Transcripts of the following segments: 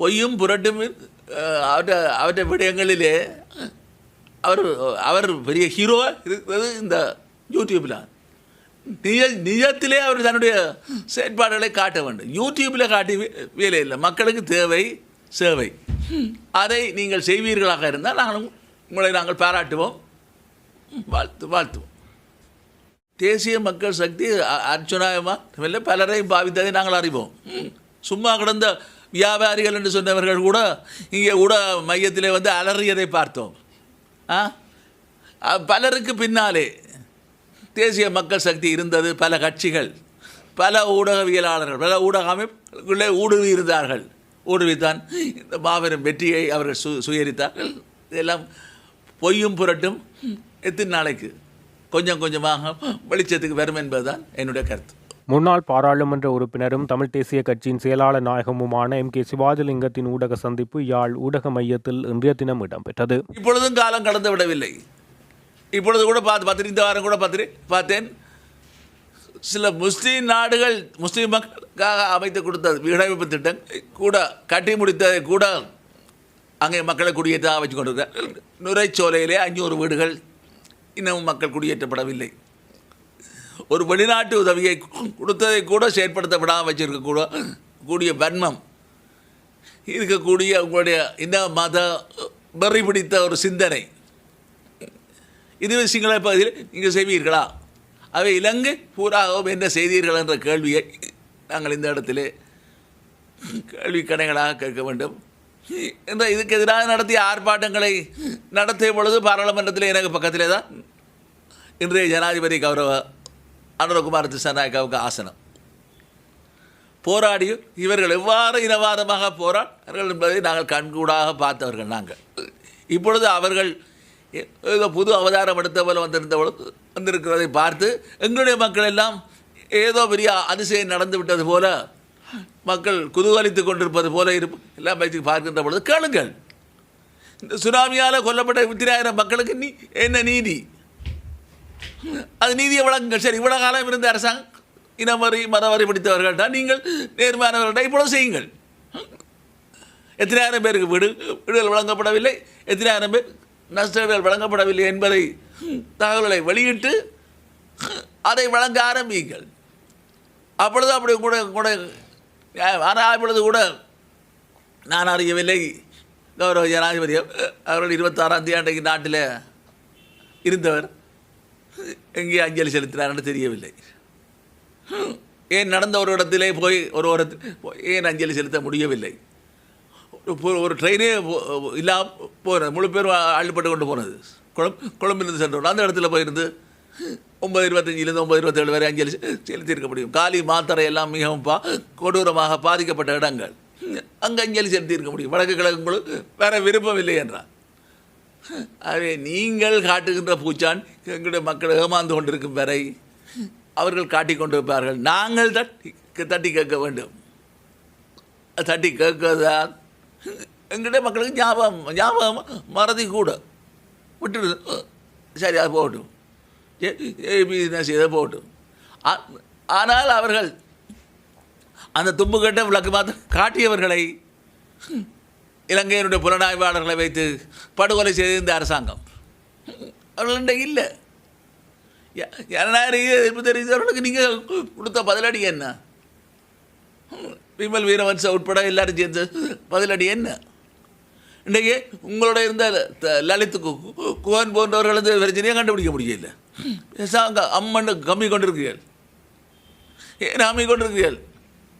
பொய்யும் புரட்டும் அவற்ற அவற்றை அவற்றை விடயங்களிலே அவர் அவர் பெரிய ஹீரோ இருக்கிறது இந்த யூடியூப்பில் நிஜ நிஜத்திலே அவர் தன்னுடைய செயற்பாடுகளை காட்ட வேண்டும். யூடியூப்பில் காட்டி வேலை இல்லை. மக்களுக்கு தேவை சேவை. அதை நீங்கள் செய்வீர்களாக இருந்தால் நாங்கள் உங்களை நாங்கள் பாராட்டுவோம். வாழ்த்து வாழ்த்துவோம். தேசிய மக்கள் சக்தி அர்ச்சுனாயமாக பலரையும் பாவித்ததை நாங்கள் அறிவோம். சும்மா கிடந்த வியாபாரிகள் என்று சொன்னவர்கள் கூட இங்கே கூட மையத்திலே வந்து அலறியதை பார்த்தோம். ஆ? பலருக்கு பின்னாலே தேசிய மக்கள் சக்தி இருந்தது பல கட்சிகள் பல ஊடகவியலாளர்கள் பல ஊடக அமைப்புகளே ஊடுருவி இருந்தார்கள் ஊடுருவித்தான் இந்த மாபெரும் வெற்றியை அவர்கள் சு சுயரித்தார்கள். இதெல்லாம் பொய்யும் புரட்டும். எத்தனை நாளைக்கு கொஞ்சம் கொஞ்சமாக வெளிச்சத்துக்கு வரும் என்பதுதான் என்னுடைய கருத்து. முன்னாள் பாராளுமன்ற உறுப்பினரும் தமிழ் தேசிய கட்சியின் செயலாளர் நாயகமுமான எம் கே சிவாஜிலிங்கத்தின் ஊடக சந்திப்பு யாழ் ஊடக மையத்தில் இன்றைய தினம் இடம்பெற்றது. இப்பொழுதும் காலம் கடந்து விடவில்லை. இப்பொழுது கூட பார்த்து பார்த்து இந்த வாரம் கூட பத்திரி பார்த்தேன். சில முஸ்லீம் நாடுகள் முஸ்லீம் மக்களுக்காக அமைத்து கொடுத்த வீடமைப்பு திட்டம் கூட கட்டி முடித்ததை கூட அங்கே மக்களை குடியேற்ற வச்சு கொண்டிருக்கிறார் நுரைச்சோலையிலே அஞ்சூறு வீடுகள் இன்னமும் மக்கள் குடியேற்றப்படவில்லை. ஒரு வெளிநாட்டு உதவியை கொடுத்ததை கூட செயற்படுத்த விடாமல் வச்சிருக்க கூட கூடிய வன்மம். இருக்கக்கூடிய உங்களுடைய இந்த மத வெறி பிடித்த ஒரு சிந்தனை. இது சிங்கள பகுதியில் நீங்கள் செய்வீர்களா? அவை இலங்கை பூராகவும் என்ன செய்தீர்கள் என்ற கேள்வியை நாங்கள் இந்த இடத்திலே கேள்வி கடைகளாக கேட்க வேண்டும். என்ற இதுக்கு எதிராக நடத்திய ஆர்ப்பாட்டங்களை நடத்திய பொழுது பாராளுமன்றத்தில் எனக்கு பக்கத்திலே தான் இன்றைய ஜனாதிபதி கௌரவ அனுரகுமார் திசாநாயக்காவுக்கு ஆசனம். போராடியும் இவர்கள் எவ்வாறு இனவாதமாக போராடுறார்கள் என்பதை நாங்கள் கண்கூடாக பார்த்தவர்கள் நாங்கள். இப்பொழுது அவர்கள் ஏதோ புது அவதாரம் எடுத்த போல வந்திருந்த பொழுது வந்திருக்கிறதை பார்த்து எங்களுடைய மக்கள் எல்லாம் ஏதோ பெரிய அதிசயம் நடந்து விட்டது போல மக்கள் குதூகலித்துக் கொண்டிருப்பது போல இருப்பு எல்லாம் வைத்து பார்க்கின்ற பொழுது கேளுங்கள். இந்த சுனாமியால் கொல்லப்பட்ட வித்திராயிரம் மக்களுக்கு நீ என்ன நீதி? அது நீதியை வழங்குங்கள். சரி இவ்வளவு காலம் இருந்த அரசாங்கம் இனவரி மதவரி பிடித்தவர்கள் தான் நீங்கள் நேர்மையானவர்கள்ட்ட இப்பொழுது செய்யுங்கள். எத்தனாயிரம் பேருக்கு வீடு வீடுகள் வழங்கப்படவில்லை? எத்தனாயிரம் பேர் நஷ்டங்கள் வழங்கப்படவில்லை என்பதை தகவல்களை வெளியிட்டு அதை வழங்க ஆரம்பியுங்கள். அப்பொழுது அப்படி கூட கூட ஆனால் அப்பொழுது கூட நான் அறியவில்லை. கௌரவ ஜனாதிபதி அவர்கள் இருபத்தாறாம் தேதி அன்றைக்கு நாட்டில் இருந்தவர். எங்கே அஞ்சலி செலுத்தினார்னு தெரியவில்லை. ஏன் நடந்த ஒரு இடத்திலே போய் ஒரு ஒரு ஏன் அஞ்சலி செலுத்த முடியவில்லை? ஒரு ஒரு ட்ரெயினே இல்லாம போனது முழு பேரும் அள்ளிப்பட்டு கொண்டு போனது. குளம் கொழும்பிலிருந்து சென்றோம் அந்த இடத்துல போயிருந்து ஒம்பது இருபத்தஞ்சிலேருந்து ஒம்பது இருபத்தேழு வரை அஞ்சலி செலுத்தியிருக்க முடியும். காலி மாத்தரை எல்லாம் மிகவும் பா கொடூரமாக பாதிக்கப்பட்ட இடங்கள். அங்கே அஞ்சலி செலுத்தியிருக்க முடியும். வடக்கு கிழக்கு வேற விருப்பம் இல்லை என்றார். ஆகவே நீங்கள் காட்டுகின்ற பூச்சான் எங்களுடைய மக்கள் ஏமாந்து கொண்டிருக்கும் வரை அவர்கள் காட்டி கொண்டிருப்பார்கள். நாங்கள் தட்டி தட்டி கேட்க வேண்டும். தட்டி கேட்கதான் எங்களுடைய மக்களுக்கு ஞாபகம் ஞாபகம் மறதி கூட. விட்டுடு. சரி அது போகட்டும். பிஸ்னஸ் இதை போகட்டும். ஆனால் அவர்கள் அந்த தும்பு கட்ட விளக்கு மாத்திரம் காட்டியவர்களை இலங்கையினுடைய புலனாய்வாளர்களை வைத்து படுகொலை செய்திருந்த இந்த அரசாங்கம். அவர்கள்ட்ட இல்லை. ஜனநாயக எதிர்ப்பு தெரிவித்தவர்களுக்கு நீங்கள் கொடுத்த பதிலடி என்ன? விமல் வீரவன்ச உட்பட எல்லாரும் சேர்ந்து பதிலடி என்ன? இன்றைக்கு உங்களோட இருந்த த- லலித் கு- போன்றவர்கள் குகன் போன்றவர்களது பிரச்சனையை கண்டுபிடிக்க முடியல. பேசாங்க அம்மன் கம்மி கொண்டிருக்கிறீர்கள். ஏன் அம்மி கொண்டிருக்கிறீர்கள்?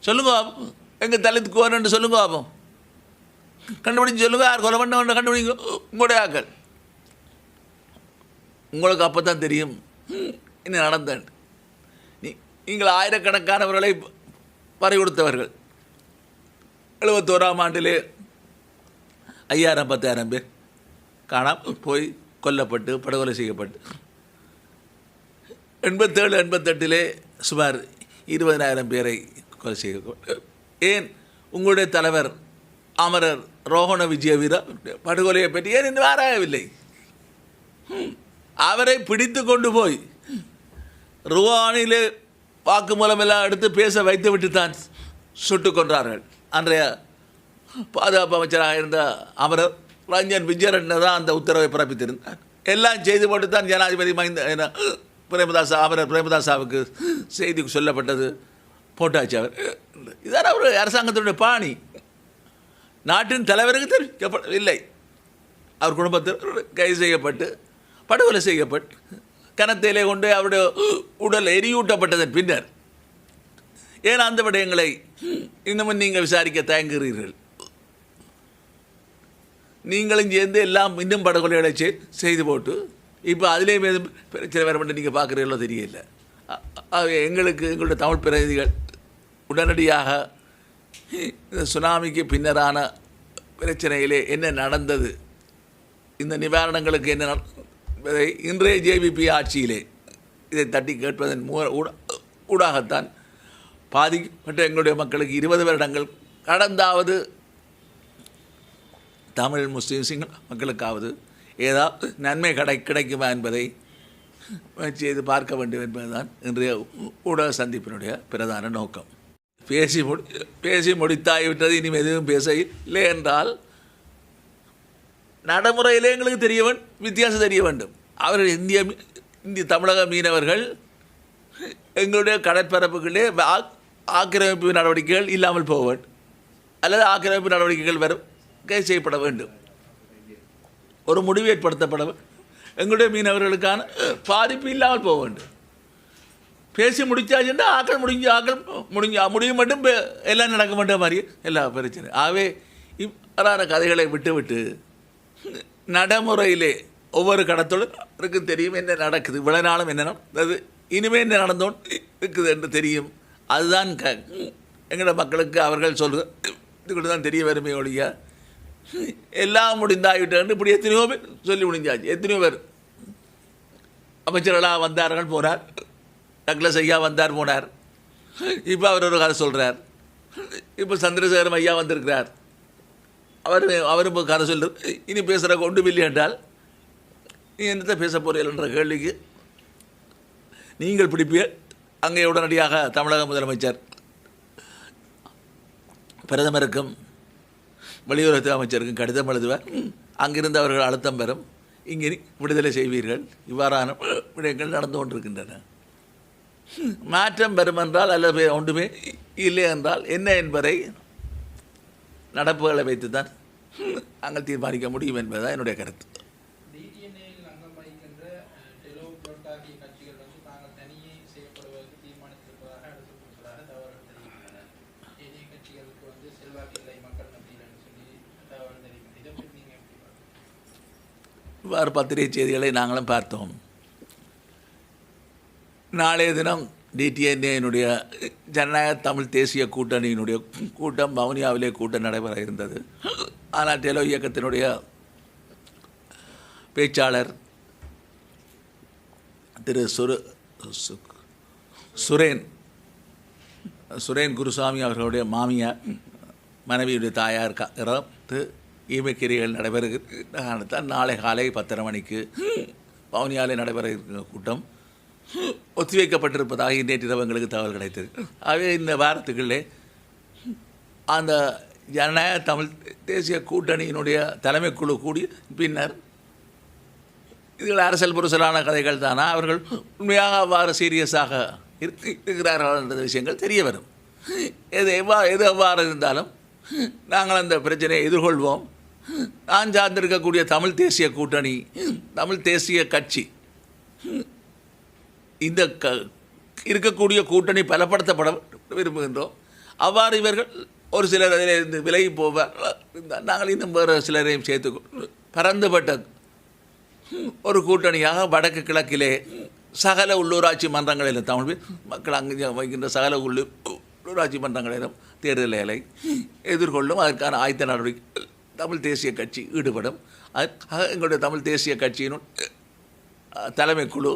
சொல்லுங்க எங்கள் தலித் குகன் என்று சொல்லுங்க ஆபம் கண்டுபிடிச்சு சொல்லுங்கள் யார் கொலை பண்ண கண்டுபிடிங்க. உங்களுடைய ஆக்கள். உங்களுக்கு அப்போ தான் தெரியும் என்ன நடந்தேன். நீ நீங்கள் ஆயிரக்கணக்கானவர்களை பறி கொடுத்தவர்கள். எழுபத்தோராம் ஆண்டிலே ஐயாயிரம் பத்தாயிரம் பேர் காணாமல் போய் கொல்லப்பட்டு படுகொலை செய்யப்பட்டு. எண்பத்தேழு எண்பத்தெட்டிலே சுமார் இருபதனாயிரம் பேரை கொலை செய்ய ஏன்? உங்களுடைய தலைவர் அமரர் ரோஹண விஜய வீர படுகொலையை பற்றி ஏன் இன்னும் ஆராயவில்லை? அவரை பிடித்து கொண்டு போய் ருவானிலே வாக்குமூலம் எல்லாம் எடுத்து பேச வைத்து விட்டு தான் சுட்டுக் கொன்றார்கள். அன்றைய பாதுகாப்பு அமைச்சராக இருந்த அமரர் ரஞ்சன் விஜயரட்ன தான் அந்த உத்தரவை பிறப்பித்திருந்தார். எல்லாம் செய்து போட்டு தான் ஜனாதிபதி மைந்த பிரேமதாஸ் அமரர் பிரேமதாசாவுக்கு செய்தி சொல்லப்பட்டது. போட்டாச்சு அவர். இதான் அவர் அரசாங்கத்தினுடைய பாணி. நாட்டின் தலைவருக்கு தெரிவிக்கப்படவில்லை அவர் குடும்பத்தில் கைது செய்யப்பட்டு படுகொலை செய்யப்பட்டு கனத்தையிலே கொண்டு அவருடைய உடல் எரியூட்டப்பட்டதன் பின்னர் ஏன் அந்த விடயங்களை இன்னமும் நீங்கள் விசாரிக்க தயங்குகிறீர்கள்? நீங்களும் சேர்ந்து எல்லாம் இன்னும் படுகொலைகளை செய்து போட்டு இப்போ அதிலே சில பிரச்சனை வர மட்டும் நீங்கள் பார்க்குறீங்களோ தெரியல. எங்களுக்கு எங்களுடைய தமிழ் பிரதிநிதிகள் உடனடியாக இந்த சுனாமிக்கு பின்னரான பிரச்சனையிலே என்ன நடந்தது? இந்த நிவாரணங்களுக்கு என்ன இன்றைய ஜேபிபி ஆட்சியிலே இதை தட்டி கேட்பதன் மூ ஊடாகத்தான் பாதிக்கப்பட்ட எங்களுடைய மக்களுக்கு இருபது வருடங்கள் கடந்தாவது தமிழ் முஸ்லீம் சிங்கள மக்களுக்காவது ஏதாவது நன்மை கடை கிடைக்குமா என்பதை செய்து பார்க்க வேண்டும் என்பதுதான் இன்றைய ஊடக சந்திப்பினுடைய பிரதான நோக்கம். பேசி முடி பேசி முடித்தாகிவிட்டது இனி எதுவும் பேச இல்லை என்றால் நடைமுறையிலே எங்களுக்கு தெரியவன் வித்தியாசம் தெரிய வேண்டும். அவர்கள் இந்திய மீ- இந்திய தமிழக மீனவர்கள் எங்களுடைய கடற்பரப்புகளே ஆக்கிரமிப்பு நடவடிக்கைகள் இல்லாமல் போக வேண்டும் அல்லது ஆக்கிரமிப்பு நடவடிக்கைகள் வரும் கைது செய்யப்பட வேண்டும். ஒரு முடிவு ஏற்படுத்தப்பட எங்களுடைய மீனவர்களுக்கான பாதிப்பு இல்லாமல் போக வேண்டும். பேசி முடிச்சாச்சுன்னா ஆக்கள் முடிஞ்சு ஆக்கள் முடிஞ்சு முடியும் மட்டும் எல்லாம் நடக்க மாட்ட மாதிரி எல்லா பிரச்சனை. ஆகவே இவ்வாறான கதைகளை விட்டு விட்டு நடைமுறையிலே ஒவ்வொரு கடத்தொழிலுக்கும் தெரியும் என்ன நடக்குது இவ்வளோ நாளும் என்ன அது இனிமேல் என்ன நடந்தோன்னு இருக்குது என்று தெரியும். அதுதான் க எங்களோட மக்களுக்கு அவர்கள் சொல்கிற இது கூட தான் தெரிய வருமே ஒழிய எல்லாம் முடிந்தாகிவிட்டேன்னு இப்படி எத்தனையோ பேர் சொல்லி முடிஞ்சாச்சு. எத்தனையோ பேர். அமைச்சர்களாக வந்தார்கள் போனார் டக்ளஸ் ஐயா வந்தார் போனார் இப்போ அவர் ஒரு கதை சொல்கிறார் இப்போ சந்திரசேகரம் ஐயா வந்திருக்கிறார். அவர் அவரும் இப்போ கதை சொல்ற இனி பேசுகிற கொண்டு இல்லை என்றால் நீ என்னத்தை பேச போறீர்கள் என்ற கேள்விக்கு நீங்கள் பிடிப்பீர் அங்கே உடனடியாக தமிழக முதலமைச்சர் பிரதமருக்கும் வெளியுறவுத்துறை அமைச்சருக்கும் கடிதம் எழுதுவார். அங்கிருந்து அவர்கள் அழுத்தம் பெறும். இங்கே விடுதலை செய்வீர்கள். இவ்வாறான விடயங்கள் நடந்து கொண்டிருக்கின்றன. மாற்றம் பெறும் என்றால் அல்லது ஒன்றுமே இல்லை என்றால் என்ன என்பதை நடப்புகளை வைத்துத்தான் நாங்கள் தீர்மானிக்க முடியும் என்பதுதான் என்னுடைய கருத்து. இவ்வாறு பத்திரிகை செய்திகளை நாங்களும் பார்த்தோம். நாளைய தினம் டிடிஎன்ஏனுடைய ஜனநாயக தமிழ் தேசிய கூட்டணியினுடைய கூட்டம் வவுனியாவிலே கூட்டம் நடைபெற இருந்தது. ஆனால் டெலோ இயக்கத்தினுடைய பேச்சாளர் திரு சுரு சு- சுரேன் சுரேன் குருசாமி அவர்களுடைய மாமியார் மனைவியுடைய தாயார் இறந்து ஈமக்கிரிகள் நடைபெறுகிற நாளை காலை பத்தரை மணிக்கு பவுனியாலே நடைபெற இருக்கிற கூட்டம். ஒத்திவைக்கப்பட்டிருப்பதாக நேற்றிரவு எங்களுக்கு தகவல் கிடைத்தது. ஆகவே இந்த வாரத்துக்குள்ளே அந்த ஜனநாயக தமிழ் தேசிய கூட்டணியினுடைய தலைமைக்குழு கூடி பின்னர் இதுகள் அரசியல் புரசலான கதைகள் தானா? அவர்கள் உண்மையாக அவ்வாறு சீரியஸாக இருக்கிறார்கள் என்ற விஷயங்கள் தெரிய வரும். எது எவ்வா எது எவ்வாறு இருந்தாலும் நாங்கள் அந்த பிரச்சனையை எதிர்கொள்வோம். நான் சார்ந்திருக்கக்கூடிய தமிழ் தேசிய கூட்டணி தமிழ் தேசிய கட்சி இந்த க இருக்கக்கூடிய கூட்டணி பலப்படுத்தப்பட விரும்புகின்றோம். அவ்வாறு இவர்கள் ஒரு சிலர் அதில் இருந்து விலகி போவார். நாங்கள் இன்னும் வேறு சிலரையும் சேர்த்து கொண்டு பரந்துபட்ட ஒரு கூட்டணியாக வடக்கு கிழக்கிலே சகல உள்ளூராட்சி மன்றங்களிலும் தமிழ் மக்கள் அங்கே வைக்கின்ற சகல உள்ளூர் உள்ளூராட்சி மன்றங்களிலும் தேர்தலை எதிர்கொள்ளும். அதற்கான ஆயத்த நடவடிக்கை தமிழ் தேசிய கட்சி ஈடுபடும். அதுக்காக எங்களுடைய தமிழ் தேசிய கட்சியினுள் தலைமை தலைமைக்குழு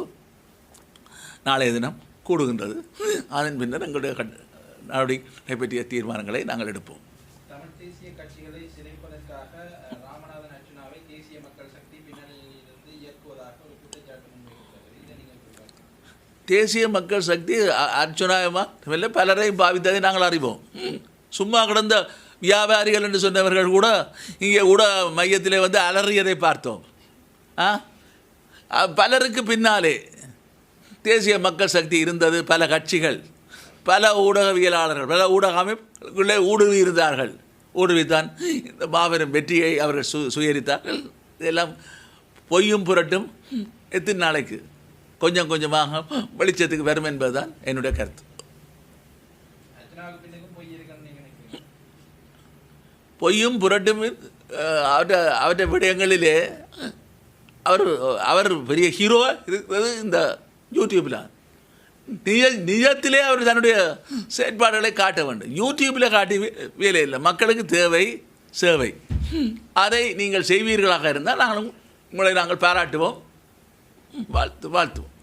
நாளைய தினம் கூடுகின்றது. அதன் பின்னர் எங்களுடைய கட்- நடவடிக்கை பற்றிய தீர்மானங்களை நாங்கள் எடுப்போம். தமிழ் தேசிய கட்சிகளை சிதைப்பதற்காக அஹ், ராமநாதன் அர்ஜுனாவை தேசிய மக்கள் சக்தி பின்னணியிலிருந்து இயக்குவதாக ஒரு குற்றச்சாட்டு முன்வைக்கிறது இதை நீங்கள் எப்படி பார்க்கிறீங்க? தேசிய மக்கள் சக்தி அ- அர்ச்சுனாயமா இல்லை பலரையும் பாவித்ததை நாங்கள் அறிவோம். சும்மா கிடந்த வியாபாரிகள் என்று சொன்னவர்கள் கூட இங்கே ஊடக மையத்திலே வந்து அலறியதை பார்த்தோம். பலருக்கு பின்னாலே தேசிய மக்கள் சக்தி இருந்தது பல கட்சிகள் பல ஊடகவியலாளர்கள் பல ஊடக அமைப்புகளே ஊடுருவி இருந்தார்கள் ஊடுருவித்தான் இந்த மாபெரும் வெற்றியை அவர்கள் சு சுயரித்தார்கள். இதெல்லாம் பொய்யும் புரட்டும் எத்தனை நாளைக்கு? கொஞ்சம் கொஞ்சமாக வெளிச்சத்துக்கு வரும் என்பதுதான் என்னுடைய கருத்து. பொய்யும் புரட்டும் அவற்ற அவற்றை அவற்றை விடயங்களிலே அவர் அவர் பெரிய ஹீரோ இருக்கிறது இந்த யூடியூப்பில் நிஜ நிஜத்திலே அவர் தன்னுடைய செயற்பாடுகளை காட்ட வேண்டும். யூடியூப்பில் காட்டி வேலை இல்லை. மக்களுக்கு தேவை சேவை. அதை நீங்கள் செய்வீர்களாக இருந்தால் நாங்களும் உங்களை நாங்கள் பாராட்டுவோம். வாழ்த்து வாழ்த்துவோம்.